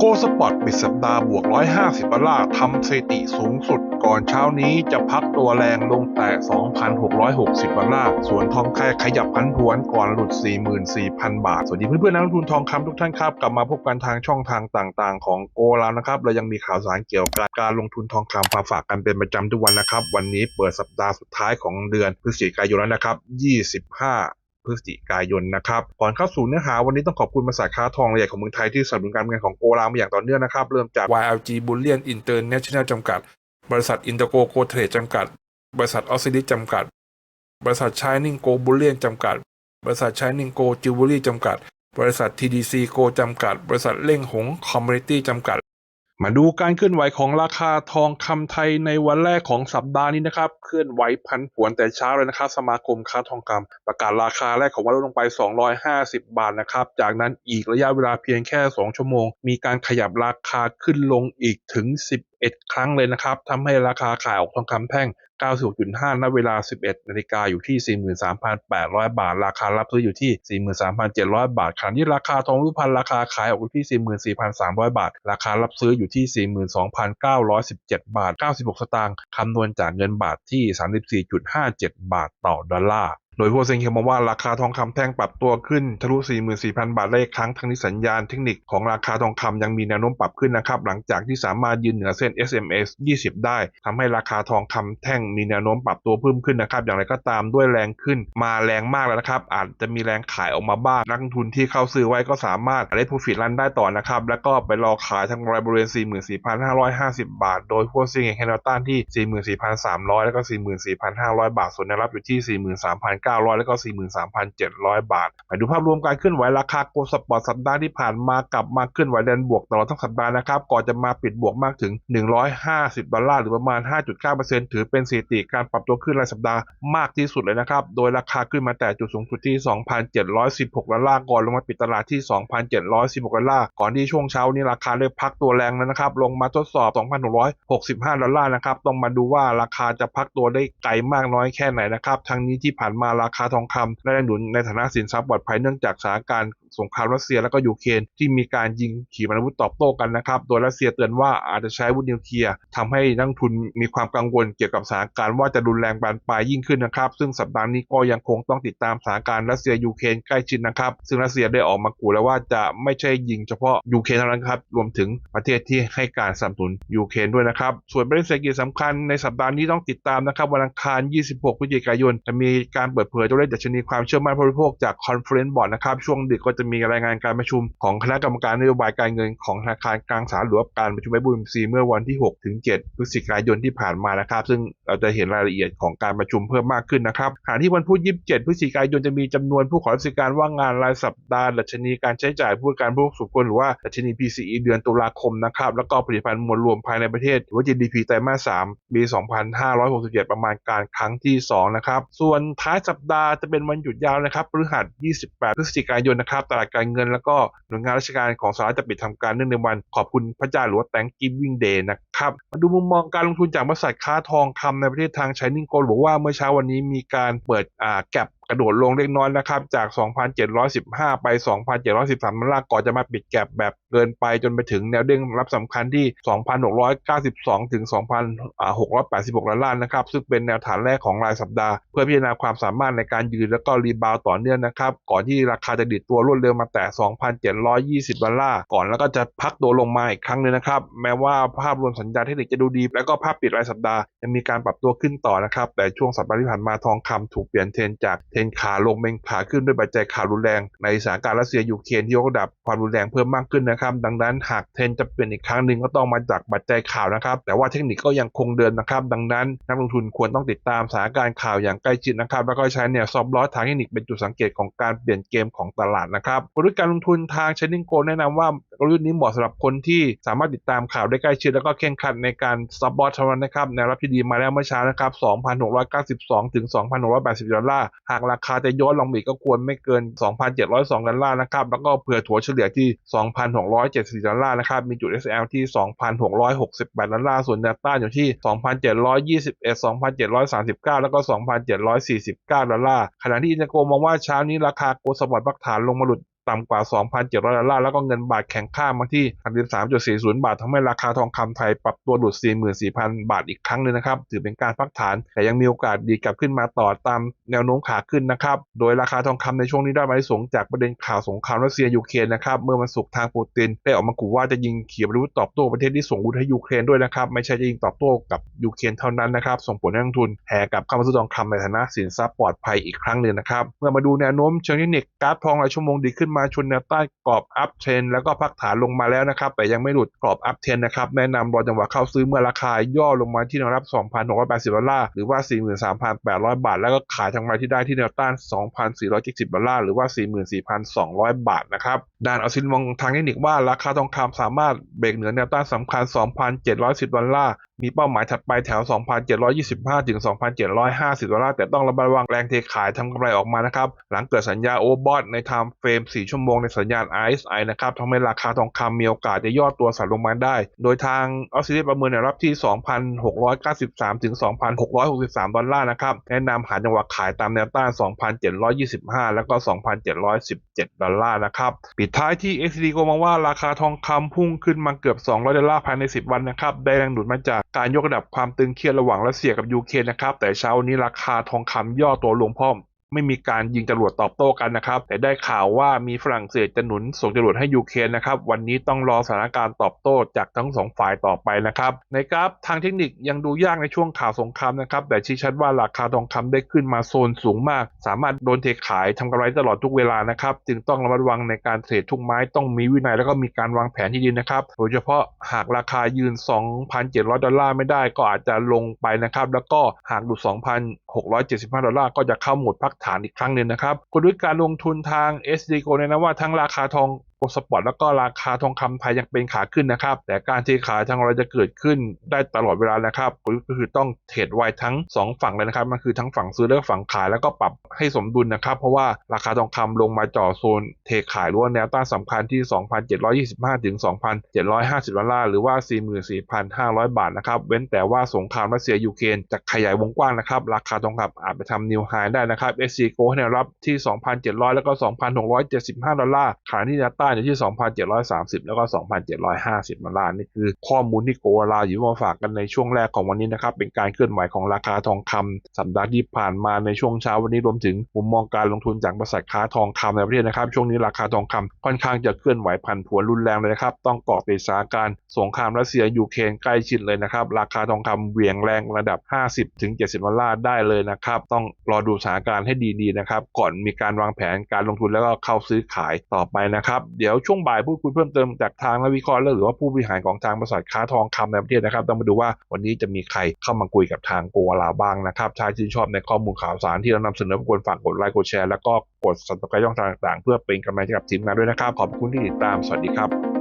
โกสปอร์ตปิดสัปดาห์บวก 150ดอลลาร์ทำสถิติสูงสุด ก่อนเช้านี้จะพักตัวแรงลงแต่ 2,660ดอลลาร์ ส่วนทองแคขยับพันผวนก่อนหลุด 44,000 บาท สวัสดีเพื่อนๆนักลงทุนทองคำทุกท่านครับ กลับมาพบกันทางช่องทางต่างๆ ของโกแล้วนะครับ เรายังมีข่าวสารเกี่ยวกับการลงทุนทองคำมาฝากกันเป็นประจำทุกวันนะครับ วันนี้เปิดสัปดาห์สุดท้ายของเดือนพฤศจิกายนแล้วนะครับ 25 พฤศจิกายนนะครับ ก่อนเข้าสู่เนื้อหาวันนี้ต้องขอบคุณบริษัทค้าทองรายใหญ่ของเมืองไทยที่สนับสนุนการเงินของโกลามาอย่างต่อเนื่องนะครับ เริ่มจาก YLG Bullion International จำกัด บริษัท Intergo Go Trade จำกัด บริษัทออสซิลิจำกัด บริษัท Shining Go Bullion จำกัด บริษัท Shining Go Jewelry จำกัด บริษัท TDC Go จำกัด บริษัทเล่งหง Commodity จำกัด มาดูการเคลื่อนไหวของราคาทองคำไทยในวันแรกของสัปดาห์นี้นะครับ เคลื่อนไหวพันผวนแต่เช้าเลยนะครับ สมาคมค้าทองคำประกาศราคาแรกของวันลดลงไป 250 บาทนะครับ จากนั้นอีกระยะเวลาเพียงแค่ 2 ชั่วโมง มีการขยับราคาขึ้นลงอีกถึง 11 ครั้งเลยนะครับทำให้ราคาขายออกทองคำแท่ง 96.5 ณ เวลา 11 นาฬิกาอยู่ที่ 43,800 บาท ราคารับซื้ออยู่ที่ 43,700 บาทขณะที่ราคาทองรูปพรรณราคาขายออกอยู่ที่ 44,300 บาท ราคารับซื้ออยู่ที่ 42,917 บาท 96 สตางค์คำนวณจากเงินบาทที่ 34.57 บาทต่อดอลลาร์ โดยผู้เซ็นเขียนมาว่าราคาทองคำแท่งปรับตัวขึ้นทะลุ 44,000 บาทได้อีกครั้งทั้งนี้สัญญาณเทคนิคของราคาทองคำยังมีแนวโน้มปรับขึ้นนะครับ หลังจากที่สามารถยืนเหนือเส้น SMS 20 ได้ทำให้ราคาทองคำแท่งมีแนวโน้มปรับตัวเพิ่มขึ้นนะครับ อย่างไรก็ตามด้วยแรงขึ้น มาแรงมากแล้วนะครับ อาจจะมีแรงขายออกมาบ้าง นักลงทุนที่เข้าซื้อไว้ก็สามารถได้ profit รันได้ต่อนะครับ แล้วก็ไปรอขายทางบริเวณ 44,550 บาท โดยพวกซิงเองแคนตันที่ 44,300 แล้วก็ 44,500 บาท ส่วนแนวรับอยู่ที่ 43, 43,900 แล้วก็ 43,700 บาทมาดูภาพรวมการเคลื่อนไหวราคาโกลด์สปอร์ตสัปดาห์ที่ผ่านมากลับมาเคลื่อนไหวแดนบวกตลอดทั้งสัปดาห์นะครับก่อนจะมาปิดบวกมากถึง 150 ดอลลาร์หรือประมาณ 5.9%ถือเป็นสถิติการปรับตัวขึ้นรายสัปดาห์มากที่สุดเลยนะครับ โดยราคาขึ้นมาแต่จุดสูงสุดที่ 2,716 ดอลลาร์ก่อนลงมาปิดตลาดที่ 2,716 ดอลลาร์ ก่อนที่ช่วงเช้านี้ราคาเริ่มพักตัวแรงแล้วนะครับ ลงมาทดสอบ 2,665 ดอลลาร์นะครับ ต้องมาดูว่าราคาจะพักตัวได้ไกลมากน้อยแค่ไหนนะครับ ทั้งนี้ที่ผ่านมาราคาทองคำได้หนุนในฐานะสินทรัพย์ปลอดภัยเนื่องจากสถานการณ์สงครามรัสเซียและก็ยูเครนที่มีการยิงขีปนาวุธตอบโต้กันนะครับ โดยรัสเซียเตือนว่าอาจจะใช้อาวุธนิวเคลียร์ทำให้นักทุนมีความกังวลเกี่ยวกับสถานการณ์ว่าจะรุนแรงบานปลายยิ่งขึ้นนะครับ ซึ่งสัปดาห์นี้ก็ยังคงต้องติดตามสถานการณ์รัสเซียยูเครนใกล้ชิดนะครับ ซึ่งรัสเซียได้ออกมาขู่แล้วว่าจะไม่ใช่ยิงเฉพาะยูเครนเท่านั้นครับ รวมถึงประเทศที่ให้การสนับสนุนยูเครนด้วยนะครับ ส่วนประเด็นเศรษฐกิจสำคัญในสัปดาห์นี้ต้องติดตามนะครับวันอังคาร 26 พฤศจิกายนจะมีการเปิดเผยตัวเลขดัชนีความเชื่อมั่นผู้บริโภคจาก Conference Board นะครับช่วงดึกก็จะมีรายงานการประชุมของคณะกรรมการนโยบายการเงินของธนาคารกลางสหรัฐหรือว่าการประชุมไบบูมซีเมื่อวันที่6ถึง7พฤศจิกายนที่ผ่านมานะครับ ซึ่งเราจะเห็นรายละเอียดของการประชุมเพิ่มมากขึ้นนะครับขณะที่วันพุธ27พฤศจิกายนจะมีจำนวนผู้ขอรับสิทธิการว่างงานรายสัปดาห์ดัชนีการใช้จ่ายผู้การผู้สุขคนหรือว่าดัชนี PCE เดือนตุลาคมนะครับแล้วก็ผลิตภัณฑ์มวลรวมภายในประเทศหรือว่า GDP ไตรมาส3ปี 2567 ประมาณการครั้งที่2นะครับส่วนท้ายสัปดาห์จะเป็นวันหยุดยาวนะครับพฤหัส 28 พฤศจิกายนนะครับ ตลาดการเงินแล้วก็หน่วยงานราชการของสหรัฐจะปิดทำการเนื่องในวันขอบคุณพระเจ้าหรือว่า Thanksgiving Day นะครับ มาดูมุมมองการลงทุนจากบริษัทค้าทองคำในประเทศทางชายนิ่งโกลบอกว่าเมื่อเช้าวันนี้มีการเปิดอ่าแก็บ กระโดดลงเล็กน้อยนะครับ จาก 2,715 ไป 2,713ดอลลาร์ก่อนจะมาปิดแก็บแบบเกินไปจนไปถึงแนวเด้งรับสำคัญที่ 2,692 ถึง 2,686ดอลลาร์นะครับ ซึ่งเป็นแนวฐานแรกของรายสัปดาห์ เพื่อพิจารณาความสามารถในการยืนแล้วก็รีบาวต่อเนื่องนะครับ ก่อนที่ราคาจะดิดตัวรวดเร็วมาแต่ 2,720 ดอลลาร์ก่อนแล้วก็จะพักตัวลงมาอีกครั้งนึงนะครับ แม้ว่าภาพรวมสัญญาณเทคนิคจะดูดี แล้วก็ภาพปิดรายสัปดาห์ยังมีการปรับตัวขึ้นต่อนะครับแต่ช่วงสัปดาห์ที่ผ่านมาทองคำถูกเปลี่ยนเทรนจากเทนขาลงเป็นขาขึ้นด้วยปัจจัยข่าวรุนแรง ในสถานการณ์รัสเซียยูเครนที่ยกระดับความรุนแรงเพิ่มมากขึ้นนะครับ ดังนั้นหากเทรนจะเปลี่ยนอีกครั้งหนึ่งก็ต้องมาจากปัจจัยข่าวนะครับ แต่ว่าเทคนิคก็ยังคงเดินนะครับ ดังนั้นนักลงทุนควรต้องติดตามสถานการณ์ข่าวอย่างใกล้ชิดนะครับ แล้วก็ใช้เนี่ยซอฟต์ลอสทางเทคนิคเป็นจุดสังเกตของการเปลี่ยนเกมของตลาดนะครับกลยุทธ์การลงทุนทางเชนนิงโกแนะนำว่า กลยุทธ์นี้เหมาะสำหรับคนที่สามารถติดตามข่าวได้ใกล้ชิดแล้วก็เข่งขัดในการซับบอทเท่านั้นนะครับแนวรับที่ดีมาแล้วเมื่อเช้านะครับ 2,692 ถึง 2,680 ดอลลาร์ หากราคาจะย้อนลงอีกก็ควรไม่เกิน 2,702 ดอลลาร์นะครับ แล้วก็เผื่อถัวเฉลี่ยที่ 2,674 ดอลลาร์นะครับ มีจุด SL ที่ 2,668 ดอลลาร์ ส่วนแนวต้านอยู่ที่ 2,721 2,739 แล้วก็ 2,749 ดอลลาร์ ขณะที่อินเตอร์โกมองว่าเช้านี้ราคาโกลด์สปอร์ตพักฐานลงมาหลุด ต่ำกว่า 2,700 ดอลลาร์ แล้วก็เงินบาทแข็งค่ามาที่ 33.40 บาททำให้ราคาทองคำไทยปรับตัวหลุด 44,000 บาทอีกครั้งหนึงนะครับ ถือเป็นการพักฐาน แต่ยังมีโอกาสดีกลับขึ้นมาต่อตามแนวโน้มขาขึ้นนะครับ โดยราคาทองคำในช่วงนี้ได้มาส่งจากประเด็นข่าวสงครามรัสเซียยูเครนนะครับเมื่อวันศุกร์ทางปูตินได้ออกมาขู่ว่าจะยิงขีปนาวุธตอบโต้ประเทศที่ส่งอาวุธให้ยูเครนด้วยนะครับไม่ใช่จะยิงตอบโต้กับยูเครนเท่านั้นนะครับส่งผลให้นักลงทุนแห่กลับเข้ามาซื้อทองคำในฐานะสินทรัพย์ปลอดภัยอีกครั้งหนึ่งนะครับเมื่อมาดูแนวโน้มเชิงเทคนิคกราฟทองรายชั่วโมงดีขึ้นมาชนแนวต้านกรอบอัพเทรนแล้วก็พักฐานลงมาแล้วนะครับ แต่ยังไม่หลุดกรอบอัพเทรนนะครับ แนะนำรอจังหวะเข้าซื้อเมื่อราคาย่อลงมาที่แนวรับ 2,680 ดอลลาร์ หรือว่า 43,800 บาท แล้วก็ขายทางมาที่ได้ที่แนวต้าน 2,470 ดอลลาร์ หรือว่า 44,200 บาทนะครับ ด้านเอาซินมองทางเทคนิคว่าราคาทองคำสามารถเบรกเหนือแนวต้านสำคัญ 2,710 ดอลลาร์ มีเป้าหมายถัดไปแถว 2,725 ถึง 2,750 ดอลลาร์ แต่ต้องระมัดระวังแรงเทขายทำกำไรออกมานะครับ หลังเกิดสัญญาโอเวอร์บอทในไทม์เฟรม 4 ชั่วโมงในสัญญาณ RSI นะครับทำให้ราคาทองคำมีโอกาสจะย่อตัวสั่นลงมาได้ โดยทางออสเตรเลียประเมินแนวรับที่ 2,693 ถึง 2,663 ดอลลาร์นะครับ แนะนำหาจังหวะขายตามแนวต้าน 2,725 แล้วก็ 2,717 ดอลลาร์นะครับ ปิดท้ายที่ XD ก็มองว่าราคาทองคำพุ่งขึ้นมาเกือบ 200 ดอลลาร์ภายใน 10 วันนะครับ ได้แรงดูดมาจากการยกระดับความตึงเครียดระหว่างรัสเซียกับยูเครนนะครับ แต่เช้านี้ราคาทองคำย่อตัวลงพ่อม ไม่มีการยิงจรวดตอบโต้กันนะครับ แต่ได้ข่าวว่ามีฝรั่งเศสจะหนุนส่งจรวดให้ยูเครนนะครับ วันนี้ต้องรอสถานการณ์ตอบโต้จากทั้งสองฝ่ายต่อไปนะครับ ในกราฟทางเทคนิคยังดูยากในช่วงข่าวสงครามนะครับ แต่ชี้ชัดว่าราคาทองคำได้ขึ้นมาโซนสูงมาก สามารถโดนเทขายทำกำไรตลอดทุกเวลานะครับ จึงต้องระมัดระวังในการเทรดทุกไม้ต้องมีวินัยแล้วก็มีการวางแผนที่ดีนะครับ โดยเฉพาะหากราคายืน 2,700 ดอลลาร์ไม่ได้ก็อาจจะลงไปนะครับ แล้วก็หากดูด2,675 ดอลลาร์ก็จะเข้าหมดพักฐานอีกครั้งหนึ่งนะครับกลยุทธ์การลงทุนทาง SD Go เนี่ยนะว่าทั้งราคาทอง โกลด์สปอร์ตแล้วก็ราคาทองคำไทยยังเป็นขาขึ้นนะครับ แต่การเทขายทางเราจะเกิดขึ้นได้ตลอดเวลานะครับก็คือต้องเทรดไวทั้ง 2 ฝั่งเลยนะครับ มันคือทั้งฝั่งซื้อและฝั่งขายแล้วก็ปรับให้สมดุลนะครับ เพราะว่าราคาทองคำลงมาจ่อโซนเทขายหรือว่าแนวต้านสำคัญที่ 2,725 ถึง 2,750 ดอลลาร์หรือว่า 44,500 บาทนะครับ เว้นแต่ว่าสงครามรัสเซียยูเครนจะขยายวงกว้างนะครับ ราคาทองคำอาจไปทำนิวไฮได้นะครับ SC Go ให้แนวรับที่ 2,700 แล้วก็ 2,675 ดอลลาร์ขณะที่แนวต้านอยู่ที่ 2,730 แล้วก็ 2,750ดอลลาร์นี่คือข้อมูลที่โกลาอยู่มาฝากกันในช่วงแรกของวันนี้นะครับ เป็นการเคลื่อนไหวของราคาทองคำสัปดาห์ที่ผ่านมาในช่วงเช้าวันนี้รวมถึงมุมมองการลงทุนจากบริษัทค้าทองคำในประเทศนะครับ ช่วงนี้ราคาทองคำค่อนข้างจะเคลื่อนไหวผันผวนรุนแรงเลยนะครับ ต้องเกาะติดสถานการณ์สงครามรัสเซียยูเครนใกล้ชิดเลยนะครับ ราคาทองคำเหวี่ยงแรงระดับ 50ถึง70ดอลลาร์ได้เลยนะครับ ต้องรอดูสถานการณ์ให้ดีๆนะครับ ก่อนมีการวางแผนการลงทุนแล้วก็เข้าซื้อขายต่อไปนะครับเดี๋ยวช่วงบ่ายพูดคุยเพิ่มเติมจากทางนักวิเคราะห์และหรือว่าผู้บริหารของทางบริษัทค้าทองคำในประเทศนะครับต้องมาดูว่าวันนี้จะมีใครเข้ามาคุยกับทางโกลาบ้างนะครับถ้าชื่นชอบในข้อมูลข่าวสารที่เรานำเสนอควรฝากกดไลค์กดแชร์แล้วก็กด subscribe ช่องทางต่างๆ เพื่อเป็นกำลังใจกับทีมงานด้วยนะครับขอบคุณที่ติดตามสวัสดีครับ